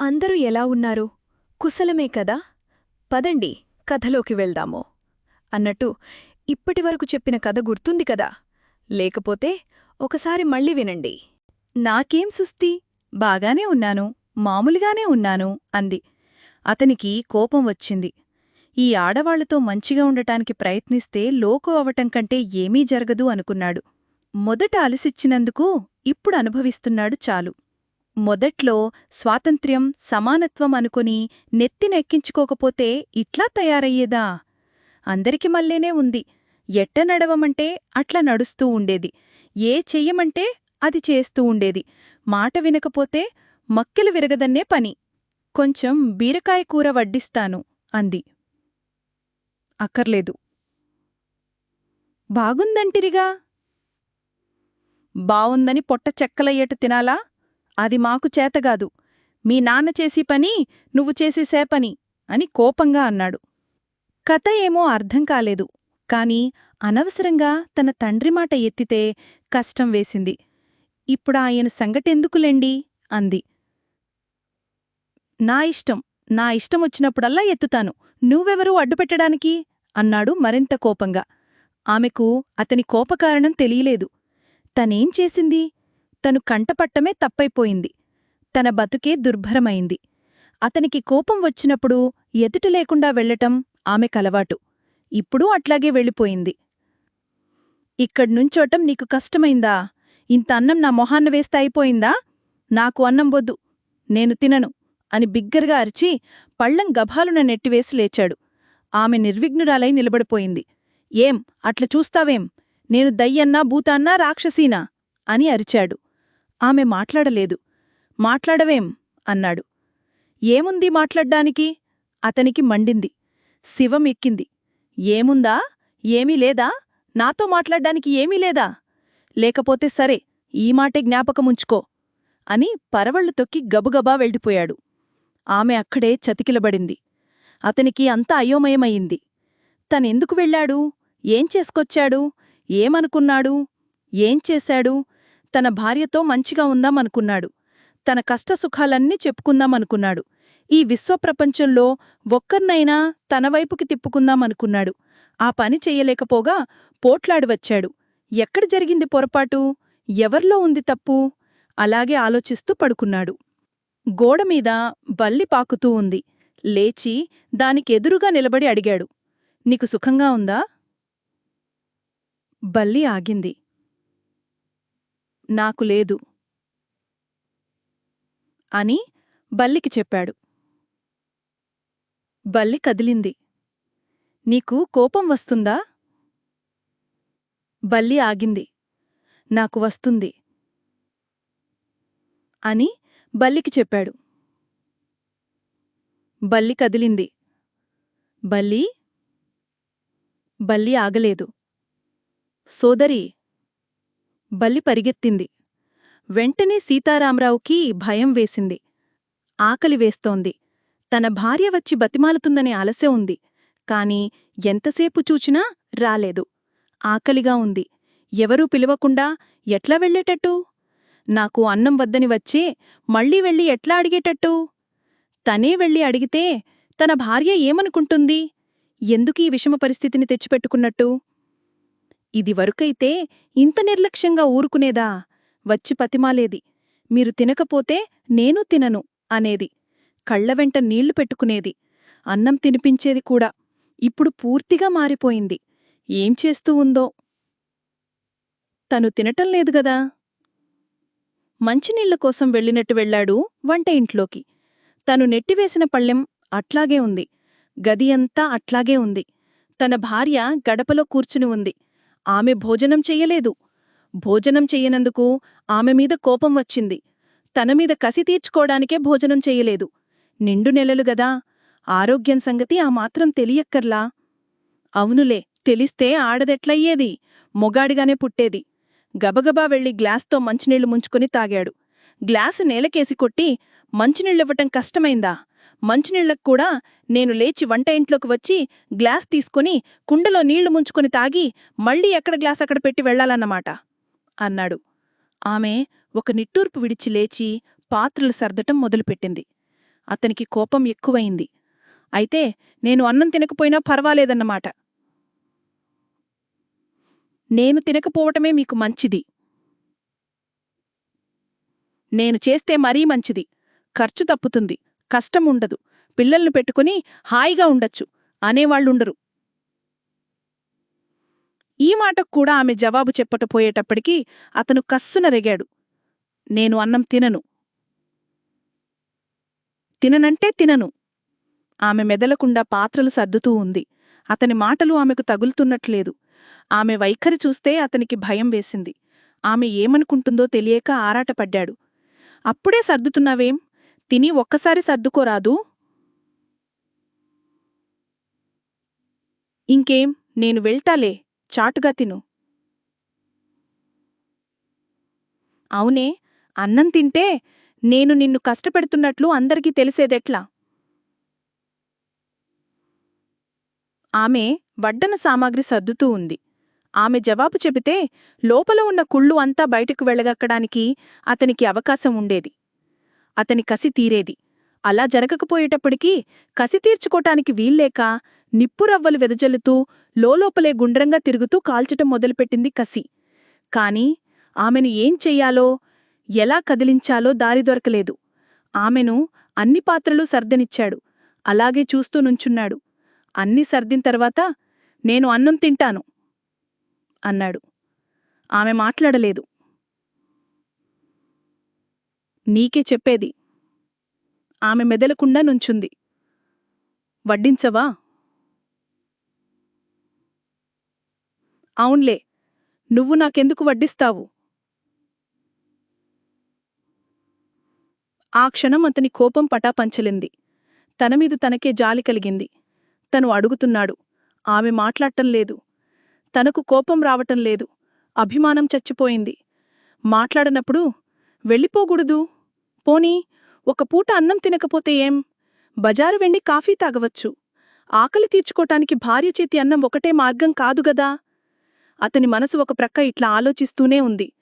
అందరూ ఎలా ఉన్నారు? కుశలమే కదా? పదండి కథలోకి వెళ్దాము. అన్నట్టు ఇప్పటివరకు చెప్పిన కథ గుర్తుంది కదా? లేకపోతే ఒకసారి మళ్ళీ వినండి. నాకేం సుస్తి బాగానే ఉన్నాను మామూలుగానే ఉన్నాను అంది. అతనికి కోపం వచ్చింది. ఈ ఆడవాళ్ళతో మంచిగా ఉండటానికి ప్రయత్నిస్తే లోకు అవటం కంటే ఏమీ జరగదు అనుకున్నాడు. మొదట అలసిచ్చినందుకు ఇప్పుడు అనుభవిస్తున్నాడు చాలు. మొదట్లో స్వాతంత్ర్యం సమానత్వం అనుకుని నెత్తినెక్కించుకోకపోతే ఇట్లా తయారయ్యేదా? అందరికి మల్లేనే ఉంది. ఎట్ట నడవమంటే అట్లా నడుస్తూ ఉండేది. ఏ చెయ్యమంటే అది చేస్తూ ఉండేది. మాట వినకపోతే మక్కెలు విరగదన్నే పని. కొంచెం బీరకాయ కూర వడ్డిస్తాను అంది. అక్కర్లేదు. బాగుందంటిరిగా. బావుందని పొట్ట చెక్కలయ్యేటు తినాలా? అది మాకు చేతగాదు. మీ నాన్న చేసి పని నువ్వు చేసి సేపని అని కోపంగా అన్నాడు. కథ ఏమో అర్థం కాలేదు. కాని అనవసరంగా తన తండ్రి మాట ఎత్తితే కష్టం వేసింది. ఇప్పుడు ఆయన సంగటెందుకులెండి అంది. నా ఇష్టం నా ఇష్టమొచ్చినప్పుడల్లా ఎత్తుతాను. నువ్వెవరూ అడ్డుపెట్టడానికి? అన్నాడు మరింత కోపంగా. ఆమెకు అతని కోపకారణం తెలియలేదు. తనేం చేసింది? తను కంటపట్టమే తప్పైపోయింది. తన బతుకే దుర్భరమైంది. అతనికి కోపం వచ్చినప్పుడు ఎదుట లేకుండా వెళ్ళటం ఆమె కలవాటు ఇప్పుడు అట్లాగే వెళ్ళిపోయింది. ఇక్కడ్నుంచోటం నీకు కష్టమైందా? ఇంత అన్నం నా మొహాన్న వేస్తే అయిపోయిందా? నాకు అన్నం వద్దు. నేను తినను అని బిగ్గరగా అరిచి పళ్ళం గభాలున నెట్టివేసి లేచాడు. ఆమె నిర్విఘ్నురాలై నిలబడిపోయింది. ఏం? అట్ల చూస్తావేం? నేను దయ్యన్నా భూతాన్నా రాక్షసీనా? అని అరిచాడు. ఆమె మాట్లాడలేదు. మాట్లాడవేం? అన్నాడు. ఏముంది మాట్లాడ్డానికి? అతనికి మండింది. శివం ఎక్కింది. ఏముందా? ఏమీ లేదా? నాతో మాట్లాడ్డానికి ఏమీ లేదా? లేకపోతే సరే ఈ మాటే జ్ఞాపకముంచుకో అని పరవళ్ళు తొక్కి గబుగబా వెళ్ళిపోయాడు. ఆమె అక్కడే చతికిలబడింది. అతనికి అంత అయోమయమయ్యింది తనెందుకు వెళ్ళాడు? ఏం చేసుకొచ్చాడు? ఏమనుకున్నాడు? ఏం చేశాడు? తన భార్యతో మంచిగా ఉందామనుకున్నాడు. తన కష్టసుఖాలన్నీ చెప్పుకుందామనుకున్నాడు. ఈ విశ్వప్రపంచంలో ఒక్కర్నైనా తన వైపుకి తిప్పుకుందామనుకున్నాడు. ఆ పని చెయ్యలేకపోగా పోట్లాడి వచ్చాడు ఎక్కడ జరిగింది పొరపాటు? ఎవర్లో ఉంది తప్పు? అలాగే ఆలోచిస్తూ పడుకున్నాడు. గోడమీద బల్లి పాకుతూ ఉంది. లేచి దానికెదురుగా నిలబడి అడిగాడు. నీకు సుఖంగా ఉందా? బల్లి ఆగింది. నాకు లేదు. అని బల్లికి చెప్పాడు. బల్లి కదిలింది. నీకు కోపం వస్తుందా? బల్లి ఆగింది. నాకు వస్తుంది. అని బల్లికి చెప్పాడు. బల్లి కదిలింది. బల్లి బల్లి ఆగలేదు. సోదరి బల్లి పరిగెత్తింది. వెంటనే సీతారామరావుకి భయం వేసింది. ఆకలి వేస్తోంది. తన భార్య వచ్చి బతిమాలుతుందనే అలసె ఉంది. కాని ఎంతసేపు చూచినా రాలేదు. ఆకలిగా ఉంది. ఎవరూ పిలవకుండా ఎట్లా వెళ్ళేటట్టు? నాకు అన్నం వద్దని వచ్చే మళ్ళీ వెళ్ళి ఎట్లా అడిగేటట్టు? తనే వెళ్ళి అడిగితే తన భార్య ఏమనుకుంటుంది? ఎందుకీ విషమ పరిస్థితిని తెచ్చిపెట్టుకున్నట్టు? ఇదివరకైతే ఇంత నిర్లక్ష్యంగా ఊరుకునేదా? వచ్చి పతిమాలేది. మీరు తినకపోతే నేను తినను అనేది. కళ్ళవెంట నీళ్ళు పెట్టుకునేది. అన్నం తినిపించేది కూడా. ఇప్పుడు పూర్తిగా మారిపోయింది. ఏం చేస్తూ ఉందో? తను తినటం లేదు గదా? మంచినీళ్ళ కోసం వెళ్ళినట్టు వెళ్ళాడు వంట ఇంట్లోకి. తను నెట్టివేసిన పళ్ళెం అట్లాగే ఉంది. గది అంతా అట్లాగే ఉంది. తన భార్య గడపలో కూర్చుని ఉంది. ఆమె భోజనం చెయ్యలేదు. భోజనం చెయ్యనందుకు ఆమె మీద కోపం వచ్చింది. తన మీద కసి తీర్చుకోడానికే భోజనం చెయ్యలేదు. నిండు నెలలు గదా! ఆరోగ్యం సంగతి ఆ మాత్రం తెలియక్కర్లా. అవునులే తెలిస్తే ఆడదెట్లయ్యేది? మొగాడిగానే పుట్టేది. గబగబా వెళ్ళి గ్లాస్తో మంచినీళ్ళు ముంచుకుని తాగాడు. గ్లాసు నేలకేసి కొట్టి మంచినీళ్ళివ్వటం కష్టమైందా? మంచినీళ్ళకు కూడా నేను లేచి వంట ఇంట్లోకి వచ్చి గ్లాస్ తీసుకుని కుండలో నీళ్ళు ముంచుకొని తాగి మళ్ళీ ఎక్కడ గ్లాస్ అక్కడ పెట్టి వెళ్ళాలన్నమాట అన్నాడు. ఆమె ఒక నిట్టూర్పు విడిచి లేచి పాత్రలు సర్దటం మొదలుపెట్టింది. అతనికి కోపం ఎక్కువయింది అయితే నేను అన్నం తినకపోయినా పర్వాలేదన్నమాట. నేను తినకపోవటమే మీకు మంచిది. నేను చేస్తే మరీ మంచిది. ఖర్చు తప్పుతుంది. కష్టం ఉండదు పిల్లల్ని పెట్టుకుని హాయిగా ఉండొచ్చు అనేవాళ్ళుండరు ఈ మాటకు కూడా ఆమె జవాబు చెప్పటపోయేటప్పటికీ అతను కస్సున రెగాడు. నేను అన్నం తినను. తిననంటే తినను. ఆమె మెదలకుండా పాత్రలు సర్దుతూ ఉంది. అతని మాటలు ఆమెకు తగులుతున్నట్లేదు. ఆమె వైఖరి చూస్తే అతనికి భయం వేసింది. ఆమె ఏమనుకుంటుందో తెలియక ఆరాటపడ్డాడు. అప్పుడే సర్దుతున్నావేం? తిని ఒక్కసారి సర్దుకోరాదు? ఇంకేం నేను వెళ్తాలే చాటుగా తిను. అవునే అన్నం తింటే నేను నిన్ను కష్టపెడుతున్నట్లు అందరికీ తెలిసేదెట్లా? ఆమె వడ్డన సామాగ్రి సర్దుతూ ఉంది. ఆమె జవాబు చెబితే లోపల ఉన్న కుళ్ళు అంతా బయటకు వెళ్ళగక్కడానికి అతనికి అవకాశం ఉండేది. అతని కసి తీరేది. అలా జరగకపోయేటప్పటికీ కసి తీర్చుకోటానికి వీల్లేక నిప్పురవ్వలు వెదజల్లుతూ లోలోపలే గుండ్రంగా తిరుగుతూ కాల్చటం మొదలుపెట్టింది కసి. కాని ఆమెను ఏం చెయ్యాలో ఎలా కదిలించాలో దారి దొరకలేదు. ఆమెను అన్ని పాత్రలు సర్దనిచ్చాడు. అలాగే చూస్తూ నుంచున్నాడు. అన్ని సర్దిన తర్వాత నేను అన్నం తింటాను అన్నాడు. ఆమె మాట్లాడలేదు. నీకే చెప్పేది. ఆమె మెదలకుండా నుంచుంది. వడ్డించవా? అవున్లే నువ్వు నాకెందుకు వడ్డిస్తావు? ఆ క్షణం అతని కోపం పటాపంచలింది. తనమీద తనకే జాలి కలిగింది. తను అడుగుతున్నాడు ఆమె మాట్లాడటం లేదు. తనకు కోపం రావటం లేదు. అభిమానం చచ్చిపోయింది. మాట్లాడనప్పుడు వెళ్ళిపోకూడదు. పోనీ ఒక పూట అన్నం తినకపోతే ఏం? బజారు వెండి కాఫీ తాగవచ్చు. ఆకలి తీర్చుకోటానికి భార్య చేతి అన్నం ఒకటే మార్గం కాదుగదా అతని మనసు ఒక ప్రక్క ఇట్లా ఆలోచిస్తూనే ఉంది.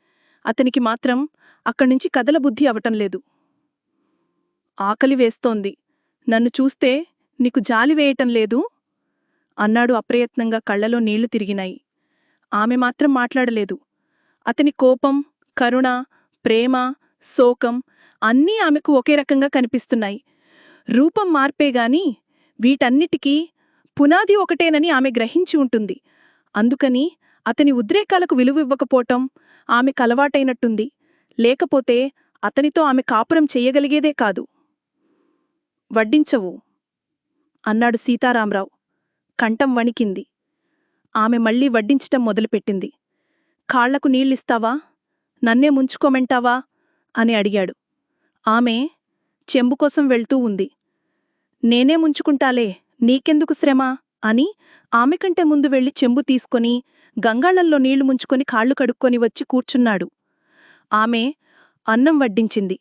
అతనికి మాత్రం అక్కడ్నుంచి కదల బుద్ధి అవటం లేదు. ఆకలి వేస్తోంది. నన్ను చూస్తే నీకు జాలి వేయటం లేదు? అన్నాడు అప్రయత్నంగా కళ్ళలో నీళ్ళు తిరిగినాయి. ఆమె మాత్రం మాట్లాడలేదు. అతని కోపం కరుణ ప్రేమ శోకం అన్నీ ఆమెకు ఒకే రకంగా కనిపిస్తున్నాయి. రూపం మార్పేగాని వీటన్నిటికీ పునాది ఒకటేనని ఆమె గ్రహించి ఉంటుంది. అందుకని అతని ఉద్రేకాలకు విలువివ్వకపోవటం ఆమె కలవాటైనట్టుంది లేకపోతే అతనితో ఆమె కాపురం చెయ్యగలిగేదే కాదు. వడ్డించవు అన్నాడు సీతారాంరావు కంఠం వణికింది. ఆమె మళ్ళీ వడ్డించటం మొదలుపెట్టింది. కాళ్ళకు నీళ్ళిస్తావా? నన్నే ముంచుకోమంటావా? అని అడిగాడు. ఆమె చెంబు కోసం వెళ్తూ ఉంది. నేనే ముంచుకుంటాలే నీకెందుకు శ్రమ? అని ఆమె కంటే ముందు వెళ్ళి చెంబు తీసుకొని గంగాళంలో నీళ్ళు ముంచుకొని కాళ్ళు కడుక్కొని వచ్చి కూర్చున్నాడు. ఆమె అన్నం వడ్డించింది.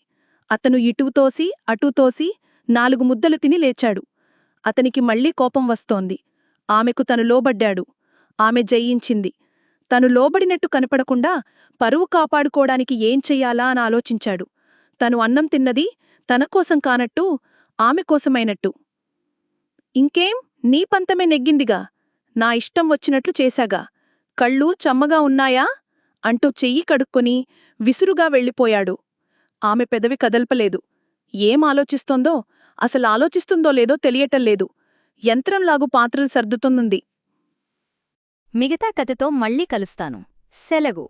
అతను ఇటు తోసి అటూ తోసి నాలుగు ముద్దలు తిని లేచాడు. అతనికి మళ్ళీ కోపం వస్తోంది. ఆమెకు తను లోబడ్డాడు. ఆమె జయించింది. తను లోబడినట్టు కనపడకుండా పరువు కాపాడుకోడానికి ఏం చెయ్యాలా అని ఆలోచించాడు. తను అన్నం తిన్నది తనకోసం కానట్టు ఆమె కోసమైనట్టు. ఇంకేం? నీ పంతమే నెగ్గిందిగా. నా ఇష్టం వచ్చినట్లు చేశాగా. కళ్ళు చమ్మగా ఉన్నాయా? అంటూ చెయ్యి కడుక్కొని విసురుగా వెళ్ళిపోయాడు. ఆమె పెదవి కదల్పలేదు. ఏం ఆలోచిస్తోందో? అసలు ఆలోచిస్తుందో లేదో తెలియటంలేదు యంత్రంలాగు పాత్రలు సర్దుతోంది. మిగతా కథతో మళ్ళీ కలుస్తాను. సెలగు